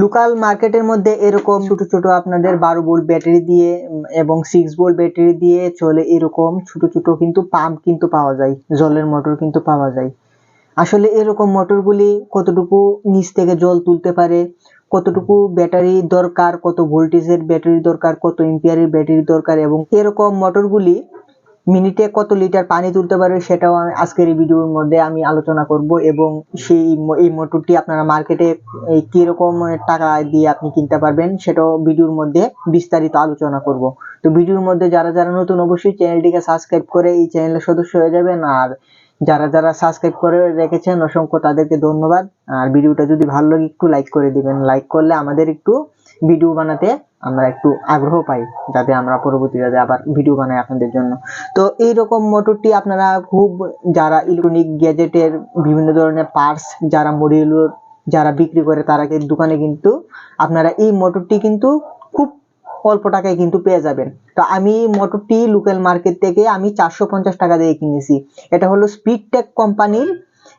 Local মার্কেটের মধ্যে এরকম ছোট ছোট আপনাদের বারো ভোল্ট ব্যাটারি দিয়ে এবং সিক্স ভোল্ট ব্যাটারি দিয়ে চলে এরকম ছোট ছোট কিন্তু পাম্প কিন্তু পাওয়া যায়, জলের মোটর কিন্তু পাওয়া যায়। আসলে এরকম মোটরগুলি কতটুকু নিচ থেকে জল তুলতে পারে, কতটুকু ব্যাটারি দরকার, কত ভোল্টেজের ব্যাটারি দরকার, কত এম্পিয়ারের ব্যাটারি দরকার, এবং এরকম মোটরগুলি মিনিটে কত লিটার পানি তুলতে পারবে সেটাও আমি আজকের এই ভিডিওর মধ্যে আমি আলোচনা করব এবং সেই এই মোটরটি আপনারা মার্কেটে এই কীরকম টাকা দিয়ে আপনি কিনতে পারবেন সেটাও ভিডিওর মধ্যে বিস্তারিত আলোচনা করব। তো ভিডিওর মধ্যে যারা যারা নতুন অবশ্যই চ্যানেলটিকে সাবস্ক্রাইব করে এই চ্যানেলের সদস্য হয়ে যাবেন আর যারা যারা সাবস্ক্রাইব করে রেখেছেন অসংখ্য তাদেরকে ধন্যবাদ। আর ভিডিওটা যদি ভালো লাগে একটু লাইক করে দিবেন। লাইক করলে আমাদের একটু ভিডিও বানাতে আমরা একটু আগ্রহ পাই যাতে আমরা পরবর্তীতে আবার ভিডিও বানাই আপনাদের জন্য। তো এই রকম মোটরটি আপনারা খুব যারা ইলেকট্রনিক গ্যাজেটের বিভিন্ন ধরনের পার্টস যারা মডিউলর যারা বিক্রি করে তারা দোকানে কিন্তু আপনারা এই মোটরটি কিন্তু খুব অল্প টাকায় কিন্তু পেয়ে যাবেন। তো আমি মোটরটি লোকাল মার্কেট থেকে আমি চারশো পঞ্চাশ টাকা দিয়ে কিনেছি। এটা হলো স্পিড টেক কোম্পানির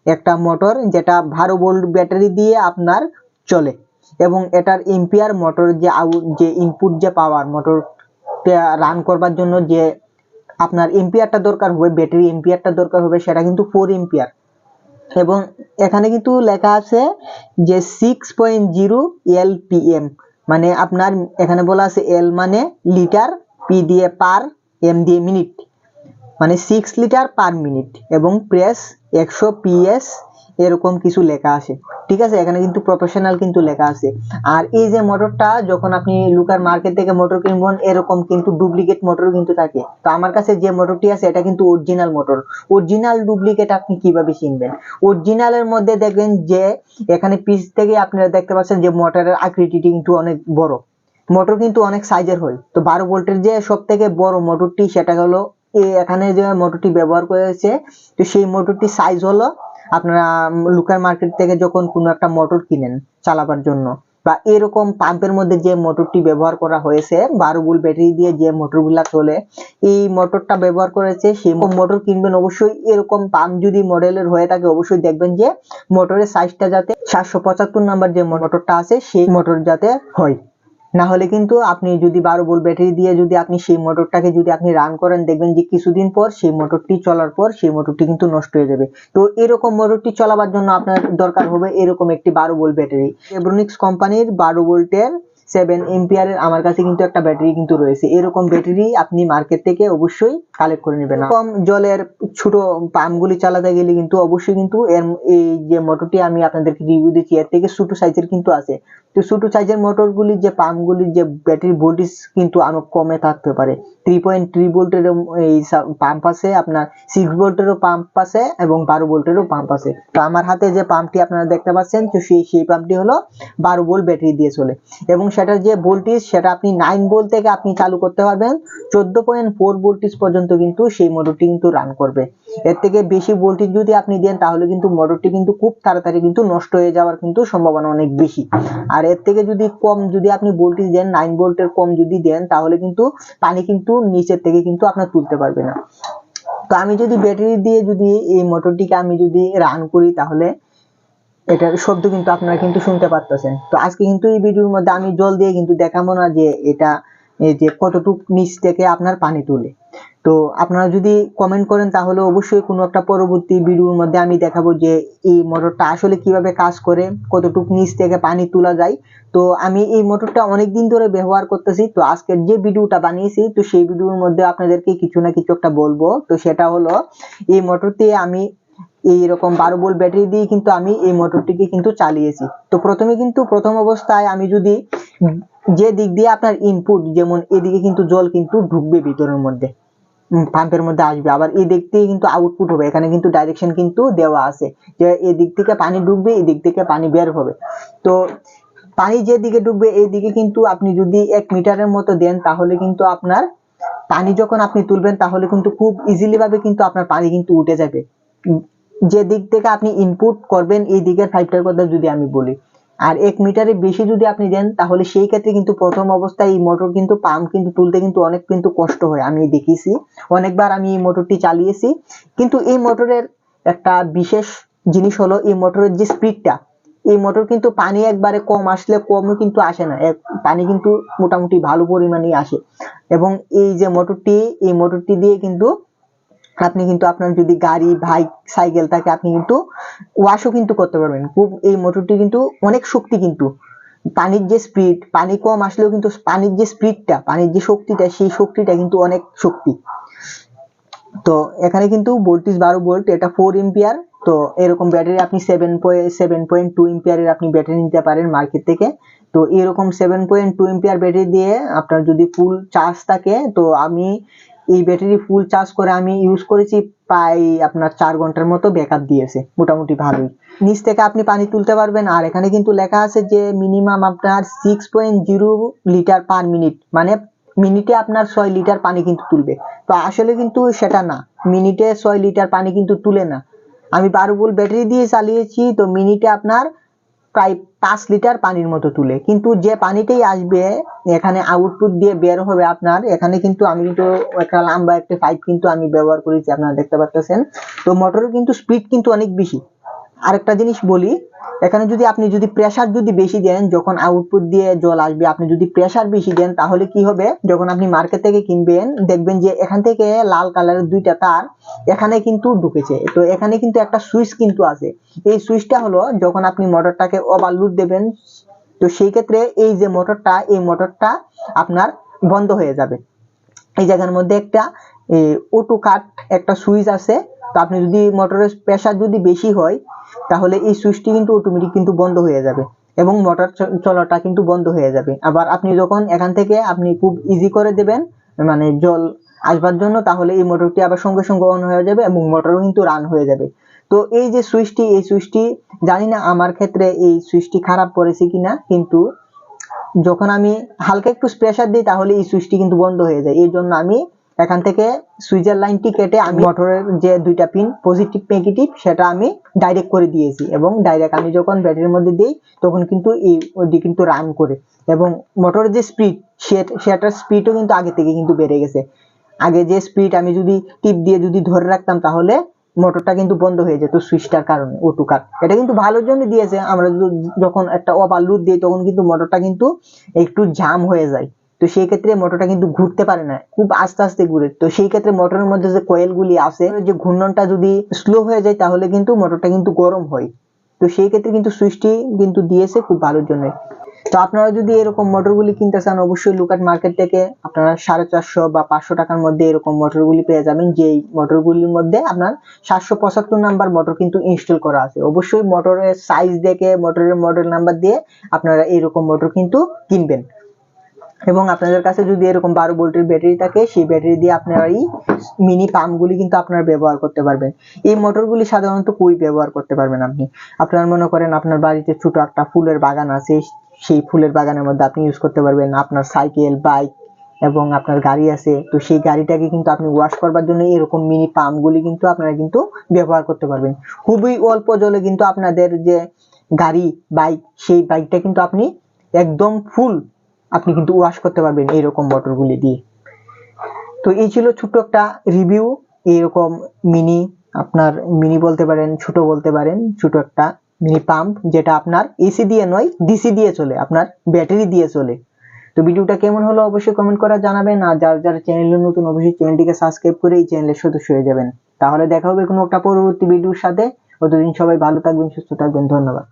একটা মোটর যেটা বারো ভোল্ট ব্যাটারি দিয়ে আপনার চলে। এবং এটার এম্পিয়ার মোটর যে আউট যে ইনপুট যে পাওয়ার মোটর রান করবার জন্য যে আপনার এম্পিয়ারটা দরকার হবে ব্যাটারি এম্পিয়ারটা দরকার হবে, সেটা কিন্তু ফোর এম্পিয়ার এবং এখানে কিন্তু লেখা আছে যে সিক্স পয়েন্ট জিরো এলপিএম মানে আপনার এখানে বলা আছে এল মানে লিটার পি দিয়ে পার এম দিয়ে মিনিট মানে সিক্স লিটার পার মিনিট এবং প্রেস একশো পিএস এরকম কিছু লেখা আছে। ঠিক আছে? এখানে কিন্তু প্রফেশনাল কিন্তু লেখা আছে। আর এই যে মোটরটা যখন আপনি লুকার মার্কেট থেকে মোটর কিনবেন, এরকম কিন্তু ডুপ্লিকেট মোটর কিন্তু থাকে। তো আমার কাছে যে মোটরটি আছে, এটা কিন্তু অরিজিনাল মোটর অরিজিনাল ডুপ্লিকেট আপনি কীভাবে চিনবেন অরিজিনালের মধ্যে দেখবেন যে, এখানে পিস থেকে আপনারা দেখতে পাচ্ছেন যে মোটরের আকৃতিটি কিন্তু অনেক বড়। মোটর কিন্তু অনেক সাইজের হয়। তো বারো ভোল্টের যে সব থেকে বড় মোটরটি সেটা হলো এখানে যে মোটরটি ব্যবহার করেছে, তো সেই মোটরটি সাইজ হলো আপনারা লোকাল মার্কেট থেকে যখন কোনো একটা মোটর কিনেন চালাবার জন্য, বা এরকম পাম্পের মধ্যে যে মোটরটি ব্যবহার করা হয়েছে বারো ভোল্ট ব্যাটারি দিয়ে যে মোটরগুলা চলে, এই মোটরটা ব্যবহার করেছে, সেই মোটর কিনবেন অবশ্যই। এরকম পাম্প যদি মডেলের হয়ে থাকে, অবশ্যই দেখবেন যে মোটরের সাইজটা যাতে সাতশো পঁচাত্তর নাম্বার যে মোটরটা আছে, সেই মোটর যাতে হয়। না হলে কিন্তু আপনি যদি বারো ভোল্ট ব্যাটারি দিয়ে যদি আপনি সেই মোটরটাকে যদি আপনি রান করেন, দেখবেন যে কিছুদিন পর সেই মোটরটি চলার পর সেই মোটরটি কিন্তু নষ্ট হয়ে যাবে। তো এরকম মোটরটি চলাবার জন্য আপনার দরকার হবে এরকম একটি বারো ভোল্ট ব্যাটারি এব্রোনিক্স কোম্পানির বারো ভোল্টের সেভেন এম্পিয়ারের আমার কাছে কিন্তু একটা ব্যাটারি কিন্তু রয়েছে। এরকম ব্যাটারি আপনি মার্কেট থেকে অবশ্যই কালেক্ট করে নেবেন। কম জলের ছোট পাম্পগুলি চালাতে গেলে কিন্তু অবশ্যই কিন্তু এর এই যে মোটরটি আমি আপনাদেরকে রিভিউ দিচ্ছি, এর থেকে ছোট সাইজের কিন্তু আছে। তো ছোট সাইজের মোটরগুলি যে পাম্পগুলির যে ব্যাটারি ভোল্টেজ কিন্তু অনেক কমে থাকতে পারে। থ্রি পয়েন্ট থ্রি ভোল্টের এই পাম্প আছে, আপনার সিক্স ভোল্টেরও পাম্প আছে এবং বারো ভোল্টেরও পাম্প আছে। তো আমার হাতে যে পাম্পটি আপনারা দেখতে পাচ্ছেন, তো সেই সেই পাম্পটি হলো বারো ভোল্ট ব্যাটারি দিয়ে চলে। এবং সেটার যে ভোল্টেজ, সেটা আপনি নাইন ভোল্ট থেকে আপনি চালু করতে পারবেন। চোদ্দ পয়েন্ট ফোর ভোল্টেজ পর্যন্ত কিন্তু সেই মোটরটি কিন্তু রান করবে। এর থেকে বেশি ভোল্টেজ যদি আপনি দেন, তাহলে কিন্তু মোটরটি কিন্তু খুব তাড়াতাড়ি কিন্তু নষ্ট হয়ে যাওয়ার কিন্তু সম্ভাবনা অনেক বেশি। আর এর থেকে যদি কম যদি আপনি ভোল্টেজ দেন নাইন ভোল্টের কম যদি দেন, তাহলে কিন্তু পানি কিন্তু নিচের থেকে কিন্তু আপনার তুলতে পারবে না। তো আমি যদি ব্যাটারি দিয়ে যদি এই মোটরটিকে আমি যদি রান করি, তাহলে এটার শব্দ কিন্তু আপনারা কিন্তু শুনতে পারতেছেন। তো আজকে কিন্তু এই ভিডিওর মধ্যে আমি জল দিয়ে কিন্তু দেখাবো না যে এটা যে কতটুক নিচ থেকে আপনার পানি তুলে। তো আপনারা যদি কমেন্ট করেন তাহলে অবশ্যই কোনো একটা পরবর্তী ভিডিওর মধ্যে আমি দেখাবো যে এই মোটরটা আসলে কীভাবে কাজ করে, কতটুক নিচ থেকে পানি তোলা যায়। তো আমি এই মোটরটা অনেক দিন ধরে ব্যবহার করতেছি, তো আজকের যে ভিডিওটা বানিয়েছি, তো সেই ভিডিওর মধ্যে আপনাদেরকে কিছু না কিছু একটা বলব। তো সেটা হলো, এই মোটরটি আমি এইরকম বারো ভোল্ট ব্যাটারি দিয়ে কিন্তু আমি এই মোটরটিকে কিন্তু চালিয়েছি। তো প্রথমে কিন্তু প্রথম অবস্থায় আমি যদি যে দিক দিয়ে আপনার ইনপুট যেমন এদিকে কিন্তু জল কিন্তু ঢুকবে ভিতরের মধ্যে পাম্পের মধ্যে আসবে। আবার এই দিক থেকে কিন্তু আউটপুট হবে, এখানে কিন্তু ডাইরেকশন কিন্তু দেওয়া আছে যে এই দিক থেকে পানি ঢুকবে এই দিক থেকে পানি বের হবে। তো পানি যে দিকে ঢুকবে এই দিকে কিন্তু আপনি যদি এক মিটারের মতো দেন, তাহলে কিন্তু আপনার পানি যখন আপনি তুলবেন, তাহলে কিন্তু খুব ইজিলি ভাবে কিন্তু আপনার পানি কিন্তু উঠে যাবে। যে দিক থেকে আপনি ইনপুট করবেন, এই দিকের পাইপটার কথা যদি আমি বলি। আর এক মিটারে বেশি যদি আপনি দেন, তাহলে সেই ক্ষেত্রে কিন্তু প্রথম অবস্থায় এই মোটর কিন্তু পাম্প কিন্তু তুলতে কিন্তু অনেক কিন্তু কষ্ট হয়, আমি দেখেছি অনেকবার আমি এই মোটরটি চালিয়েছি। কিন্তু এই মোটরের একটা বিশেষ জিনিস হলো, এই মোটরের যে স্পিডটা এই মোটর কিন্তু পানি একবারে কম আসলে কমও কিন্তু আসে না। পানি কিন্তু মোটামুটি ভালো পরিমাণেই আসে। এবং এই যে মোটরটি এই মোটরটি দিয়ে কিন্তু আপনি কিন্তু আপনার যদি গাড়ি বাইক সাইকেল থাকে, আপনি কিন্তু ওয়াশও কিন্তু করতে পারবেন। খুব এই মোটরটি কিন্তু অনেক শক্তি কিন্তু। পানির যে স্পিড পানি কম আসলেও কিন্তু পানির যে স্পিডটা পানির যে শক্তিটা, সেই শক্তিটা কিন্তু অনেক শক্তি। তো এখানে কিন্তু ভোল্টেজ বারো ভোল্ট এটা ফোর এম্পিয়ার তো এরকম ব্যাটারি আপনি seven point seven point two এম্পিয়ারের আপনি ব্যাটারি নিতে পারেন মার্কেট থেকে। তো এরকম seven point two ampere battery দিয়ে আপনার যদি ফুল চার্জ থাকে, তো আমি এই ব্যাটারি ফুল চার্জ করে আমি ইউজ করেছি প্রায় আপনার চার ঘণ্টার মতো ব্যাকআপ দিয়েছে, মোটামুটি ভালোই। নিচ থেকে আপনি পানি তুলতে পারবেন, আর এখানে কিন্তু লেখা আছে যে মিনিমাম আপনার six point zero litre per minute মানে মিনিটে আপনার ছয় লিটার পানি কিন্তু তুলবে। তো আসলে কিন্তু সেটা না মিনিটে ছয় লিটার পানি কিন্তু তুলে না। আমি বারো ভোল্ট ব্যাটারি দিয়ে চালিয়েছি, তো মিনিটে আপনার প্রায় পাঁচ লিটার পানির মতো তুলে। কিন্তু যে পানিটাই আসবে, এখানে আউটপুট দিয়ে বের হবে আপনার। এখানে কিন্তু আমি কিন্তু একটা লম্বা একটা পাইপ কিন্তু আমি ব্যবহার করেছি, আপনারা দেখতে পাচ্ছেন তো মোটরের কিন্তু স্পিড কিন্তু অনেক বেশি। আরেকটা জিনিস বলি, এখানে যদি আপনি যদি প্রেসার যদি বেশি দেন, যখন আউটপুট দিয়ে জল আসবে, আপনি যদি প্রেসার বেশি দেন, তাহলে কি হবে? যখন আপনি মার্কেট থেকে কিনবেন, দেখবেন যে এখান থেকে লাল কালারের দুইটা তার এখানে কিন্তু ঢুকেছে। তো এখানে কিন্তু একটা সুইচ কিন্তু আছে। এই সুইচটা হলো যখন আপনি মোটরটাকে ওভারলোড দেবেন, তো সেই ক্ষেত্রে এই যে মোটরটা, এই মোটরটা আপনার বন্ধ হয়ে যাবে। এই জায়গার মধ্যে একটা অটো কাট একটা সুইচ আছে। তো আপনি যদি মোটরের প্রেসার যদি বেশি হয়, তাহলে এই সুইচটি কিন্তু অটোমেটিক কিন্তু বন্ধ হয়ে যাবে এবং মোটর চলাটা কিন্তু বন্ধ হয়ে যাবে। আবার আপনি যখন এখান থেকে আপনি খুব ইজি করে দেবেন মানে জল আসবার জন্য, তাহলে এই মোটরটি আবার সঙ্গে সঙ্গে অন হয়ে যাবে এবং মোটরও কিন্তু রান হয়ে যাবে। তো এই যে সুইচটি, এই সুইচটি, জানি না আমার ক্ষেত্রে এই সুইচটি খারাপ করেছে কিনা, কিন্তু যখন আমি হালকা একটু প্রেসার দিই, তাহলে এই সুইচটি কিন্তু বন্ধ হয়ে যায়। এই জন্য আমি এখান থেকে সুইচের লাইনটি কেটে আমি মোটরের যে দুইটা পিন পজিটিভ নেগেটিভ সেটা আমি ডাইরেক্ট করে দিয়েছি। এবং ডাইরেক্ট আমি যখন ব্যাটারির মধ্যে দিই, তখন কিন্তু এই ওইটি কিন্তু রান করে। এবং মোটরের যে স্পিড সেটার স্পিডও কিন্তু আগে থেকে কিন্তু বেড়ে গেছে। আগে যে স্পিড আমি যদি টিপ দিয়ে যদি ধরে রাখতাম, তাহলে মোটরটা কিন্তু বন্ধ হয়ে যেত সুইচটার কারণে অটো কাট এটা কিন্তু ভালোর জন্য দিয়েছে। আমরা যখন একটা ওভার ওভারলোড দিই, তখন কিন্তু মোটরটা কিন্তু একটু জাম হয়ে যায়। তো সেই ক্ষেত্রে মোটরটা কিন্তু ঘুরতে পারে না, খুব আস্তে আস্তে ঘুরে। তো সেই ক্ষেত্রে মোটরের মধ্যে যে কয়েল গুলি আছে, যে ঘূর্ণনটা যদি স্লো হয়ে যায়, তাহলে কিন্তু মোটরটা কিন্তু গরম হয়। তো সেই ক্ষেত্রে কিন্তু সুইচটি কিন্তু দিয়েছে খুব ভালোর জন্য তো আপনারা যদি এরকম মোটরগুলি কিনতে চান, অবশ্যই লুকাট মার্কেট থেকে আপনারা সাড়ে চারশো বা পাঁচশো টাকার মধ্যে এরকম মোটরগুলি পেয়ে যাবেন, যেই মোটরগুলির মধ্যে আপনার সাতশো পঁচাত্তর নাম্বার মোটর কিন্তু ইনস্টল করা আছে। অবশ্যই মোটরের সাইজ দেখে মোটরের মডেল নাম্বার দিয়ে আপনারা এরকম মোটর কিন্তু কিনবেন। এবং আপনাদের কাছে যদি এরকম বারো ভোল্টের ব্যাটারি থাকে, সেই ব্যাটারি দিয়ে আপনারা এই মিনি পাম্পগুলি কিন্তু আপনারা ব্যবহার করতে পারবেন। এই মোটরগুলি সাধারণত কই ব্যবহার করতে পারবেন আপনি? আপনার মনে করেন আপনার বাড়িতে ছোট একটা ফুলের বাগান আছে, সেই ফুলের বাগানের মধ্যে আপনি ইউজ করতে পারবেন আপনার সাইকেল বাইক এবং আপনার গাড়ি আছে। তো সেই গাড়িটাকে কিন্তু আপনি ওয়াশ করবার জন্য এরকম মিনি পাম্পগুলি কিন্তু আপনারা কিন্তু ব্যবহার করতে পারবেন। খুবই অল্প জলে কিন্তু আপনাদের যে গাড়ি বাইক সেই বাইকটা কিন্তু আপনি একদম ফুল আপনি কিন্তু ওয়াশ করতে পারবেন এইরকম মোটরগুলি দিয়ে। তো এই ছিল ছোট্ট একটা রিভিউ এইরকম মিনি আপনার মিনি বলতে পারেন, ছোট বলতে পারেন, ছোট একটা মিনি পাম্প যেটা আপনার এসি দিয়ে নয় ডিসি দিয়ে চলে, আপনার ব্যাটারি দিয়ে চলে। তো ভিডিওটা কেমন হলো অবশ্যই কমেন্ট করে জানাবেন, আর যারা যারা চ্যানেলে নতুন অবশ্যই চ্যানেলটিকে সাবস্ক্রাইব করে এই চ্যানেলের সদস্য হয়ে যাবেন। তাহলে দেখা হবে কোনো একটা পরবর্তী ভিডিওর সাথে। ততদিন সবাই ভালো থাকবেন, সুস্থ থাকবেন, ধন্যবাদ।